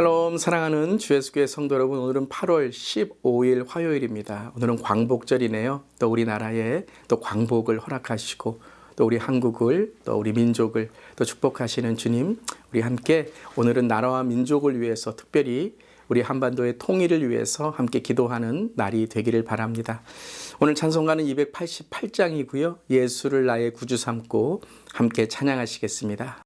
샬롬 사랑하는 주 예수교회 성도 여러분 오늘은 8월 15일 화요일입니다. 오늘은 광복절이네요. 또 우리나라에 또 광복을 허락하시고 또 우리 한국을 또 우리 민족을 또 축복하시는 주님 우리 함께 오늘은 나라와 민족을 위해서 특별히 우리 한반도의 통일을 위해서 함께 기도하는 날이 되기를 바랍니다. 오늘 찬송가는 288장이고요. 예수를 나의 구주 삼고 함께 찬양하시겠습니다.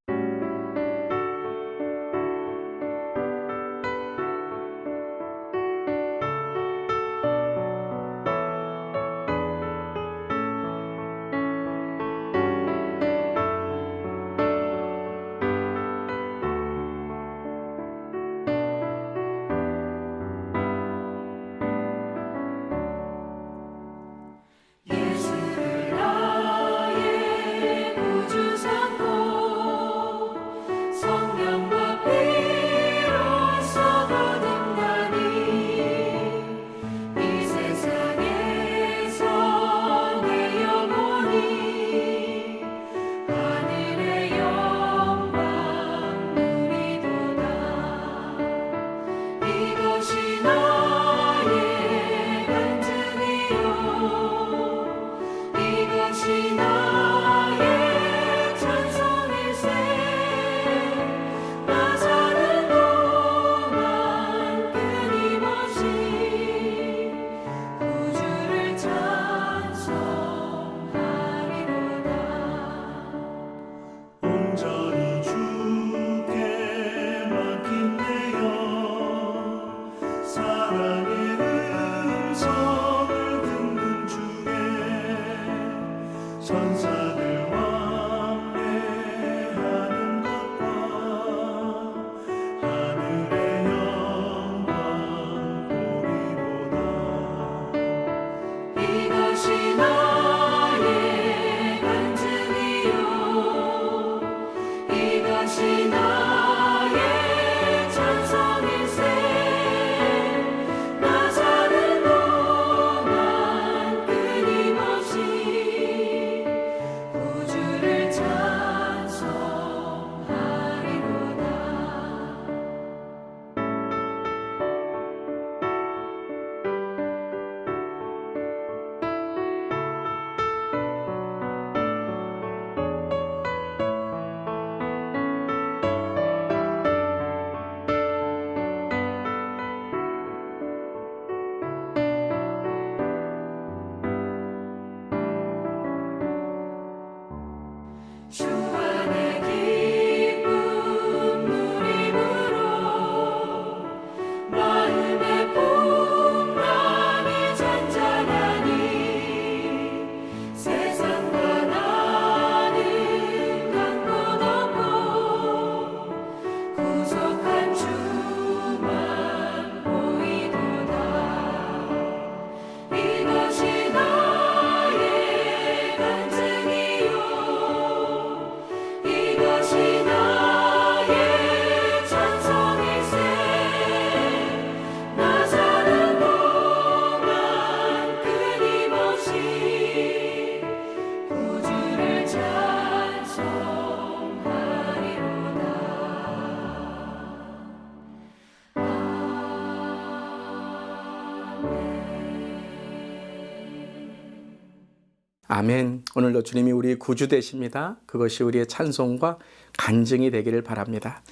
아멘. 오늘도 주님이 우리 구주 되십니다. 그것이 우리의 찬송과 간증이 되기를 바랍니다.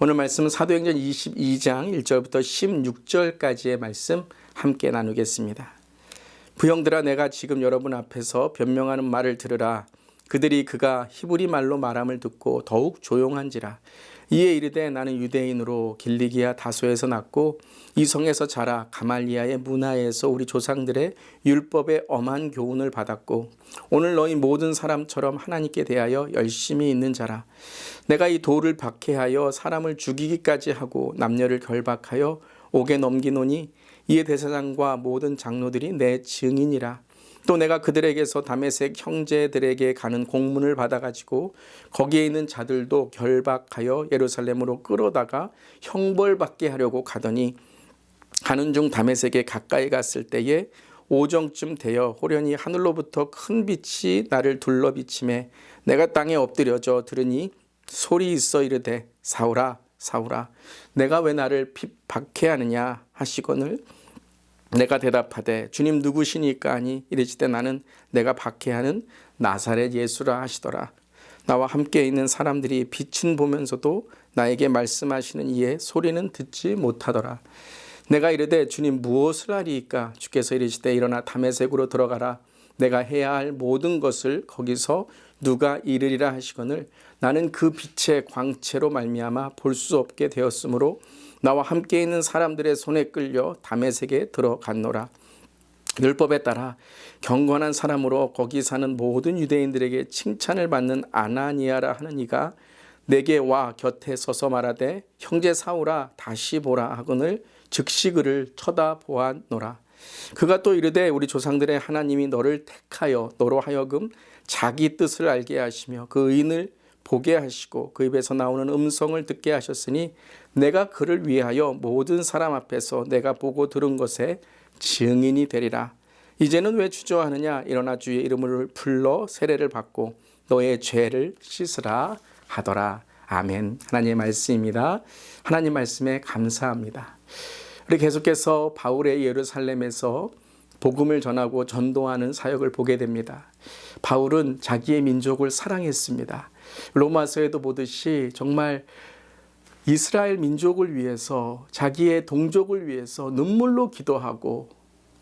오늘 말씀은 사도행전 22장 1절부터 16절까지의 말씀 함께 나누겠습니다. 부형들아 내가 지금 여러분 앞에서 변명하는 말을 들으라. 그들이 그가 히브리 말로 말함을 듣고 더욱 조용한지라. 이에 이르되 나는 유대인으로 길리기아 다소에서 났고 이 성에서 자라 가말리아의 문화에서 우리 조상들의 율법의 엄한 교훈을 받았고 오늘 너희 모든 사람처럼 하나님께 대하여 열심히 있는 자라. 내가 이 돌을 박해하여 사람을 죽이기까지 하고 남녀를 결박하여 옥에 넘기노니 이에 대사장과 모든 장로들이 내 증인이라 또 내가 그들에게서 다메섹 형제들에게 가는 공문을 받아가지고 거기에 있는 자들도 결박하여 예루살렘으로 끌어다가 형벌받게 하려고 가더니 가는 중 다메섹에 가까이 갔을 때에 오정쯤 되어 호련히 하늘로부터 큰 빛이 나를 둘러 비침에 내가 땅에 엎드려져 들으니 소리 있어 이르되 사울아 사울아 내가 왜 나를 핍박해하느냐? 하시거늘 내가 대답하되 주님 누구시니까 하니? 이르시되 나는 내가 박해하는 나사렛 예수라 하시더라. 나와 함께 있는 사람들이 빛은 보면서도 나에게 말씀하시는 이에 소리는 듣지 못하더라. 내가 이르되 주님 무엇을 하리이까? 주께서 이르시되 일어나 담에색으로 들어가라. 내가 해야 할 모든 것을 거기서 누가 이르리라 하시거늘 나는 그 빛의 광채로 말미암아 볼 수 없게 되었으므로 나와 함께 있는 사람들의 손에 끌려 담에색에 들어갔노라. 율법에 따라 경건한 사람으로 거기 사는 모든 유대인들에게 칭찬을 받는 아나니아라 하는 이가 내게 와 곁에 서서 말하되 형제 사울아 다시 보라 하거늘 즉시 그를 쳐다보았노라. 그가 또 이르되 우리 조상들의 하나님이 너를 택하여 너로 하여금 자기 뜻을 알게 하시며 그 의인을 보게 하시고 그 입에서 나오는 음성을 듣게 하셨으니 내가 그를 위하여 모든 사람 앞에서 내가 보고 들은 것에 증인이 되리라. 이제는 왜 주저하느냐? 일어나 주의 이름을 불러 세례를 받고 너의 죄를 씻으라 하더라. 아멘. 하나님의 말씀입니다. 하나님 말씀에 감사합니다. 우리 계속해서 바울의 예루살렘에서 복음을 전하고 전도하는 사역을 보게 됩니다. 바울은 자기의 민족을 사랑했습니다. 로마서에도 보듯이 정말 이스라엘 민족을 위해서 자기의 동족을 위해서 눈물로 기도하고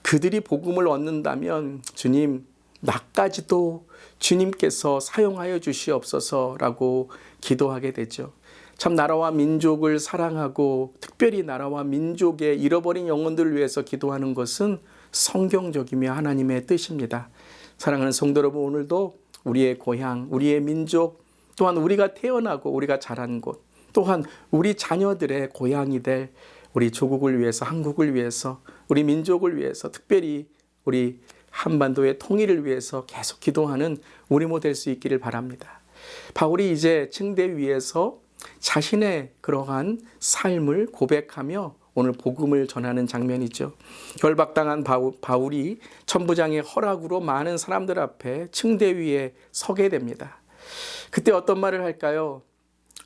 그들이 복음을 얻는다면 주님 나까지도 주님께서 사용하여 주시옵소서라고 기도하게 되죠. 참 나라와 민족을 사랑하고 특별히 나라와 민족의 잃어버린 영혼들을 위해서 기도하는 것은 성경적이며 하나님의 뜻입니다. 사랑하는 성도 여러분 오늘도 우리의 고향, 우리의 민족, 또한 우리가 태어나고 우리가 자란 곳, 또한 우리 자녀들의 고향이 될 우리 조국을 위해서, 한국을 위해서, 우리 민족을 위해서, 특별히 우리 한반도의 통일을 위해서 계속 기도하는 우리 모델 수 있기를 바랍니다. 바울이 이제 층대 위에서 자신의 그러한 삶을 고백하며 오늘 복음을 전하는 장면이죠. 결박당한 바울, 바울이 천부장의 허락으로 많은 사람들 앞에 층대 위에 서게 됩니다. 그때 어떤 말을 할까요?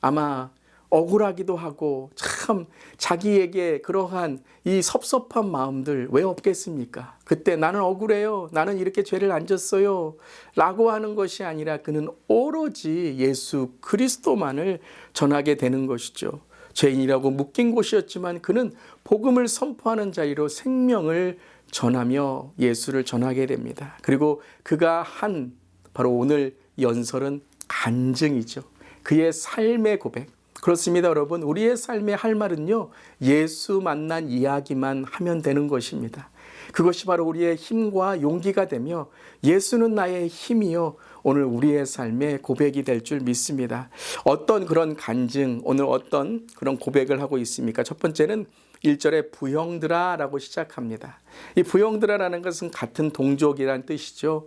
아마 억울하기도 하고 참 자기에게 그러한 이 섭섭한 마음들 왜 없겠습니까? 그때 나는 억울해요. 나는 이렇게 죄를 안 졌어요. 라고 하는 것이 아니라 그는 오로지 예수 그리스도만을 전하게 되는 것이죠. 죄인이라고 묶인 곳이었지만 그는 복음을 선포하는 자리로 생명을 전하며 예수를 전하게 됩니다. 그리고 그가 한 바로 오늘 연설은 간증이죠. 그의 삶의 고백. 그렇습니다, 여러분. 우리의 삶의 할 말은요, 예수 만난 이야기만 하면 되는 것입니다. 그것이 바로 우리의 힘과 용기가 되며 예수는 나의 힘이요. 오늘 우리의 삶의 고백이 될 줄 믿습니다. 어떤 그런 간증, 오늘 어떤 그런 고백을 하고 있습니까? 첫 번째는 1절에 부형들아 라고 시작합니다. 이 부형들아라는 것은 같은 동족이란 뜻이죠.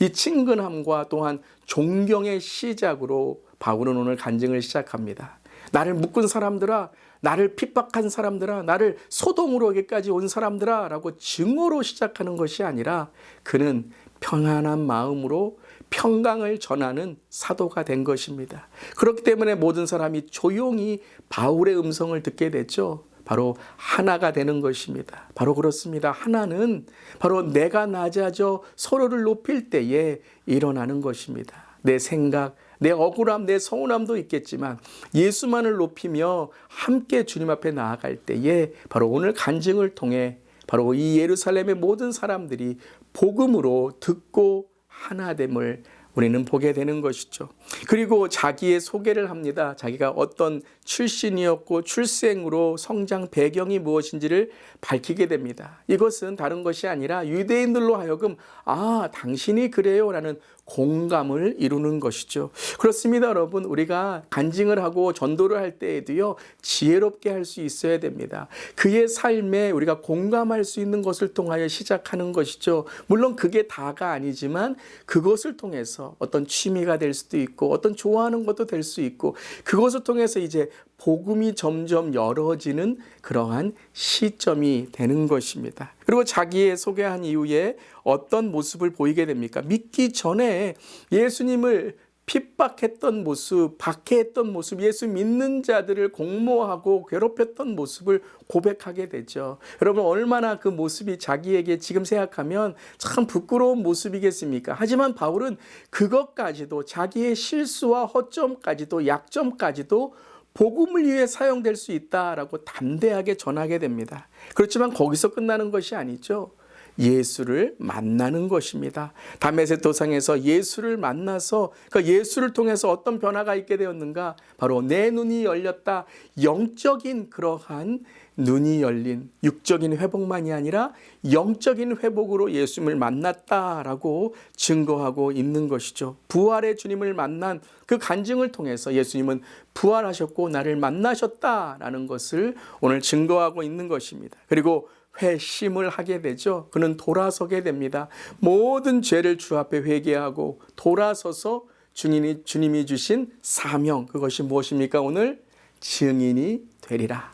이 친근함과 또한 존경의 시작으로 바울은 오늘 간증을 시작합니다. 나를 묶은 사람들아, 나를 핍박한 사람들아, 나를 소동으로 여기까지 온 사람들아 라고 증오로 시작하는 것이 아니라 그는 평안한 마음으로 평강을 전하는 사도가 된 것입니다. 그렇기 때문에 모든 사람이 조용히 바울의 음성을 듣게 됐죠. 바로 하나가 되는 것입니다. 바로 그렇습니다. 하나는 바로 내가 낮아져 서로를 높일 때에 일어나는 것입니다. 내 생각, 내 억울함, 내 서운함도 있겠지만 예수만을 높이며 함께 주님 앞에 나아갈 때에 바로 오늘 간증을 통해 바로 이 예루살렘의 모든 사람들이 복음으로 듣고 하나됨을 우리는 보게 되는 것이죠. 그리고 자기의 소개를 합니다. 자기가 어떤 출신이었고 출생으로 성장 배경이 무엇인지를 밝히게 됩니다. 이것은 다른 것이 아니라 유대인들로 하여금 아, 당신이 그래요 라는 공감을 이루는 것이죠. 그렇습니다, 여러분. 우리가 간증을 하고 전도를 할 때에도요, 지혜롭게 할 수 있어야 됩니다. 그의 삶에 우리가 공감할 수 있는 것을 통하여 시작하는 것이죠. 물론 그게 다가 아니지만 그것을 통해서 어떤 취미가 될 수도 있고 어떤 좋아하는 것도 될 수 있고 그것을 통해서 이제 복음이 점점 열어지는 그러한 시점이 되는 것입니다. 그리고 자기의 소개한 이후에 어떤 모습을 보이게 됩니까? 믿기 전에 예수님을 핍박했던 모습, 박해했던 모습, 예수 믿는 자들을 공모하고 괴롭혔던 모습을 고백하게 되죠. 여러분 얼마나 그 모습이 자기에게 지금 생각하면 참 부끄러운 모습이겠습니까? 하지만 바울은 그것까지도 자기의 실수와 허점까지도 약점까지도 복음을 위해 사용될 수 있다라고 담대하게 전하게 됩니다. 그렇지만 거기서 끝나는 것이 아니죠. 예수를 만나는 것입니다. 다메섹 도상에서 예수를 만나서 그 예수를 통해서 어떤 변화가 있게 되었는가? 바로 내 눈이 열렸다. 영적인 그러한 눈이 열린 육적인 회복만이 아니라 영적인 회복으로 예수님을 만났다라고 증거하고 있는 것이죠. 부활의 주님을 만난 그 간증을 통해서 예수님은 부활하셨고 나를 만나셨다라는 것을 오늘 증거하고 있는 것입니다. 그리고 회심을 하게 되죠. 그는 돌아서게 됩니다. 모든 죄를 주 앞에 회개하고 돌아서서 주님이, 주님이 주신 사명, 그것이 무엇입니까? 오늘 증인이 되리라.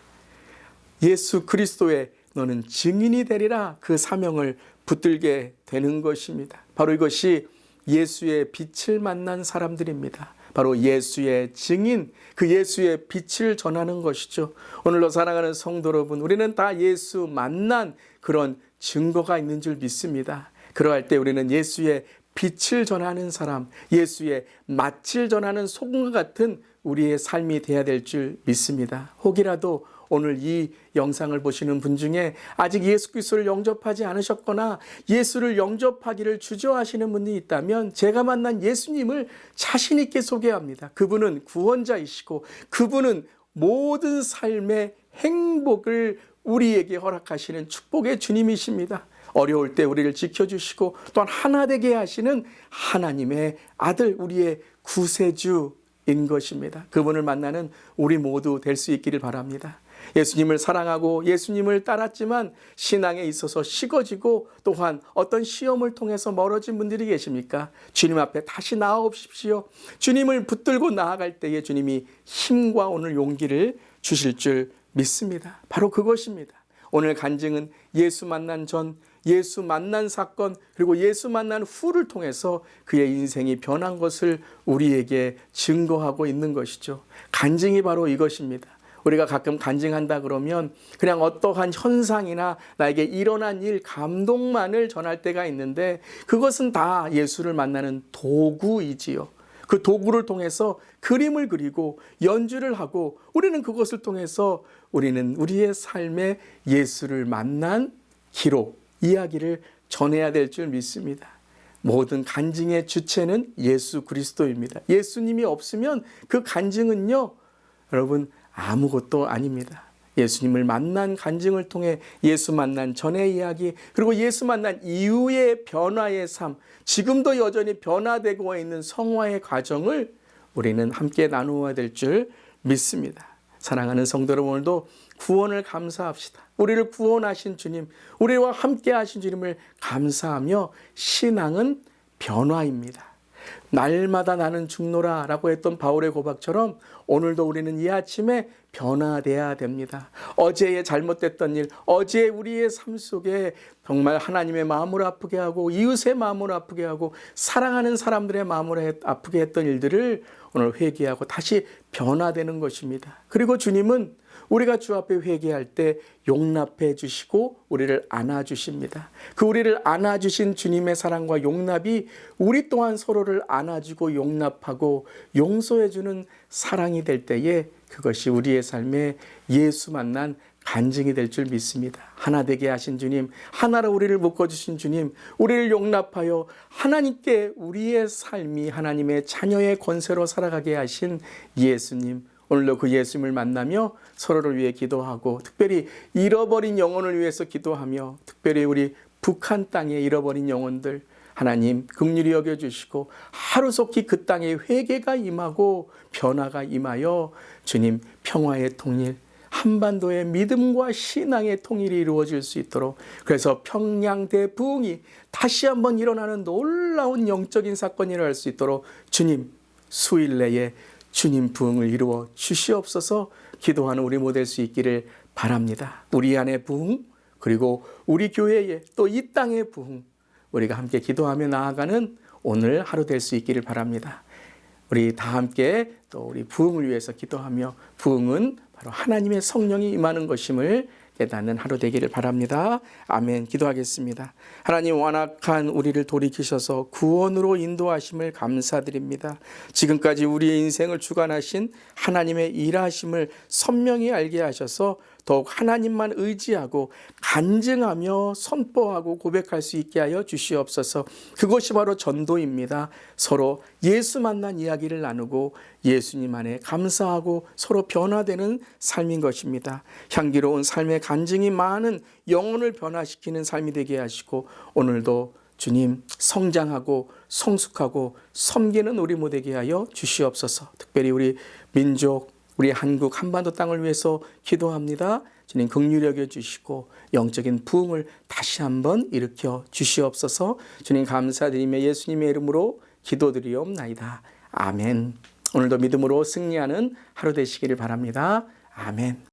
예수 그리스도의 너는 증인이 되리라 그 사명을 붙들게 되는 것입니다. 바로 이것이 예수의 빛을 만난 사람들입니다. 바로 예수의 증인, 그 예수의 빛을 전하는 것이죠. 오늘로 사랑하는 성도 여러분, 우리는 다 예수 만난 그런 증거가 있는 줄 믿습니다. 그러할 때 우리는 예수의 빛을 전하는 사람, 예수의 맛을 전하는 소금과 같은 우리의 삶이 되어야 될 줄 믿습니다. 혹이라도 오늘 이 영상을 보시는 분 중에 아직 예수 그리스도를 영접하지 않으셨거나 예수를 영접하기를 주저하시는 분이 있다면 제가 만난 예수님을 자신 있게 소개합니다. 그분은 구원자이시고 그분은 모든 삶의 행복을 우리에게 허락하시는 축복의 주님이십니다. 어려울 때 우리를 지켜주시고 또한 하나 되게 하시는 하나님의 아들 우리의 구세주인 것입니다. 그분을 만나는 우리 모두 될 수 있기를 바랍니다. 예수님을 사랑하고 예수님을 따랐지만 신앙에 있어서 식어지고 또한 어떤 시험을 통해서 멀어진 분들이 계십니까? 주님 앞에 다시 나아오십시오. 주님을 붙들고 나아갈 때에 주님이 힘과 오늘 용기를 주실 줄 믿습니다. 바로 그것입니다. 오늘 간증은 예수 만난 전, 예수 만난 사건, 그리고 예수 만난 후를 통해서 그의 인생이 변한 것을 우리에게 증거하고 있는 것이죠. 간증이 바로 이것입니다. 우리가 가끔 간증한다 그러면 그냥 어떠한 현상이나 나에게 일어난 일, 감동만을 전할 때가 있는데 그것은 다 예수를 만나는 도구이지요. 그 도구를 통해서 그림을 그리고 연주를 하고 우리는 그것을 통해서 우리는 우리의 삶에 예수를 만난 기록, 이야기를 전해야 될 줄 믿습니다. 모든 간증의 주체는 예수 그리스도입니다. 예수님이 없으면 그 간증은요, 여러분 아무것도 아닙니다. 예수님을 만난 간증을 통해 예수 만난 전의 이야기 그리고 예수 만난 이후의 변화의 삶 지금도 여전히 변화되고 있는 성화의 과정을 우리는 함께 나누어야 될 줄 믿습니다. 사랑하는 성도 여러분 오늘도 구원을 감사합시다. 우리를 구원하신 주님, 우리와 함께 하신 주님을 감사하며 신앙은 변화입니다. 날마다 나는 죽노라 라고 했던 바울의 고백처럼 오늘도 우리는 이 아침에 변화돼야 됩니다. 어제의 잘못됐던 일, 어제 우리의 삶 속에 정말 하나님의 마음을 아프게 하고 이웃의 마음을 아프게 하고 사랑하는 사람들의 마음을 아프게 했던 일들을 오늘 회개하고 다시 변화되는 것입니다. 그리고 주님은 우리가 주 앞에 회개할 때 용납해 주시고 우리를 안아 주십니다. 그 우리를 안아 주신 주님의 사랑과 용납이 우리 또한 서로를 안아 주고 용납하고 용서해 주는 사랑이 될 때에 그것이 우리의 삶에 예수 만난 간증이 될 줄 믿습니다. 하나 되게 하신 주님, 하나로 우리를 묶어 주신 주님, 우리를 용납하여 하나님께 우리의 삶이 하나님의 자녀의 권세로 살아가게 하신 예수님, 오늘도 그 예수님을 만나며 서로를 위해 기도하고 특별히 잃어버린 영혼을 위해서 기도하며 특별히 우리 북한 땅에 잃어버린 영혼들 하나님 긍휼히 여겨 주시고 하루속히 그 땅에 회개가 임하고 변화가 임하여 주님 평화의 통일 한반도의 믿음과 신앙의 통일이 이루어질 수 있도록 그래서 평양 대부흥이 다시 한번 일어나는 놀라운 영적인 사건이 일어날 수 있도록 주님 수일 내에 주님 부흥을 이루어 주시옵소서 기도하는 우리 모델 수 있기를 바랍니다. 우리 안의 부흥 그리고 우리 교회의 또 이 땅의 부흥 우리가 함께 기도하며 나아가는 오늘 하루 될 수 있기를 바랍니다. 우리 다 함께 또 우리 부흥을 위해서 기도하며 부흥은 바로 하나님의 성령이 임하는 것임을 깨닫는 하루 되기를 바랍니다. 아멘. 기도하겠습니다. 하나님 완악한 우리를 돌이키셔서 구원으로 인도하심을 감사드립니다. 지금까지 우리의 인생을 주관하신 하나님의 일하심을 선명히 알게 하셔서 더욱 하나님만 의지하고 간증하며 선포하고 고백할 수 있게 하여 주시옵소서. 그것이 바로 전도입니다. 서로 예수 만난 이야기를 나누고 예수님 안에 감사하고 서로 변화되는 삶인 것입니다. 향기로운 삶의 간증이 많은 영혼을 변화시키는 삶이 되게 하시고 오늘도 주님 성장하고 성숙하고 섬기는 우리 모되게 하여 주시옵소서. 특별히 우리 민족 우리 한국 한반도 땅을 위해서 기도합니다. 주님 긍휼히 여겨 주시고 영적인 부흥을 다시 한번 일으켜 주시옵소서. 주님 감사드리며 예수님의 이름으로 기도드리옵나이다. 아멘. 오늘도 믿음으로 승리하는 하루 되시기를 바랍니다. 아멘.